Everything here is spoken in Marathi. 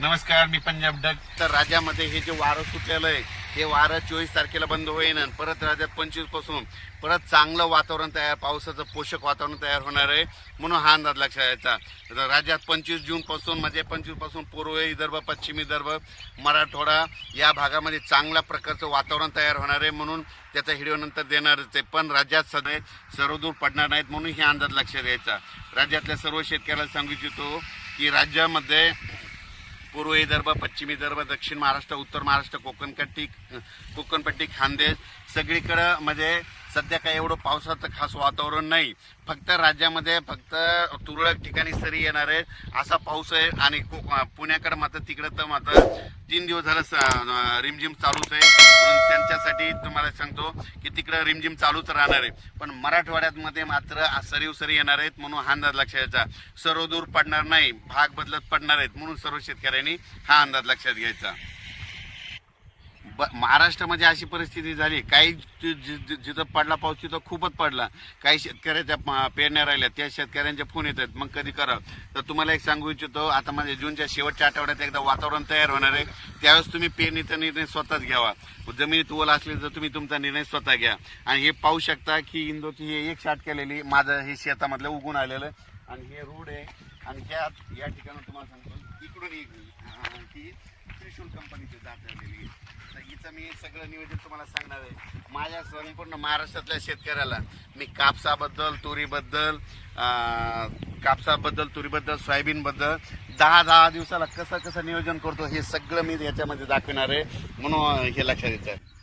नमस्कार मी पंजाब डग तर राज्यामध्ये हे जे वारं सुटलेलं आहे हे वारं चोवीस तारखेला बंद होईन परत राज्यात पंचवीसपासून परत चांगलं वातावरण तयार पावसाचं पोषक वातावरण तयार होणार आहे म्हणून हा अंदाज लक्षात यायचा. राज्यात पंचवीस जूनपासून म्हणजे पंचवीसपासून पूर्व विदर्भ पश्चिम विदर्भ मराठवाडा या भागामध्ये चांगल्या प्रकारचं वातावरण तयार होणार आहे म्हणून त्याचा व्हिडिओ नंतर देणारच आहे. पण राज्यात सगळे सर्वदूर पडणार नाहीत म्हणून हे अंदाज लक्षात यायचा. राज्यातल्या सर्व शेतकऱ्याला सांगू इच्छितो की राज्यामध्ये पूर्व विदर्भ पश्चिम विदर्भ दक्षिण महाराष्ट्र उत्तर महाराष्ट्र कोकणपट्टी कोकणपट्टी खानदेश सगळीकडं म्हणजे सध्या काही एवढं पावसाचं खास वातावरण नाही. फक्त राज्यामध्ये फक्त तुरळक ठिकाणी सरी येणार आहे असा पाऊस आहे आणि को- पुण्याकडे मात्र तिकडं तर मात्र तीन दिवस झालं रिमझिम चालूच आहे. म्हणून त्यांच्यासाठी तुम्हाला सांगतो की तिकडं रिमझिम चालूच राहणार आहे. पण मराठवाड्यामध्ये मात्र सरीव सरी येणार आहेत म्हणून हा अंदाज लक्षात घ्यायचा. सर्व दूर पडणार नाही भाग बदलत पडणार आहेत म्हणून सर्व शेतकऱ्यांनी हा अंदाज लक्षात घ्यायचा. ब- महाराष्ट्रामध्ये अशी परिस्थिती झाली काही जि- जिथं पडला पाऊस तिथं खूपच पडला. काही शेतकऱ्याच्या पेरण्या राहिल्या त्या शेतकऱ्यांचे फोन येतात मग कधी करा तर तुम्हाला एक सांगू इच्छितो आता म्हणजे जूनच्या शेवटच्या आठवड्यात एकदा वातावरण तयार होणार आहे. त्यावेळेस तुम्ही पेरणीचा निर्णय स्वतःच घ्यावा. जमिनीत ओल असली तर तुम्ही तुमचा निर्णय स्वतः घ्या. आणि हे पाहू शकता की इंदोची हे एक शाट केलेली माझं हे शेतामधलं उगून आलेलं. आणि हे रोड आहे. आणि ह्या या ठिकाणी तुम्हाला सांगतो इकडून एक ही त्रिशूल कंपनीची जात आलेली आहे. मी सगळं नियोजन तुम्हाला सांगणार आहे. माझ्या संपूर्ण महाराष्ट्रातल्या शेतकऱ्याला मी कापसाबद्दल तुरीबद्दल कापसाबद्दल तुरीबद्दल सोयाबीनबद्दल दहा दहा दिवसाला कसं कसं नियोजन करतो हे सगळं मी याच्यामध्ये दाखवणार आहे. म्हणून हे लक्षात येतं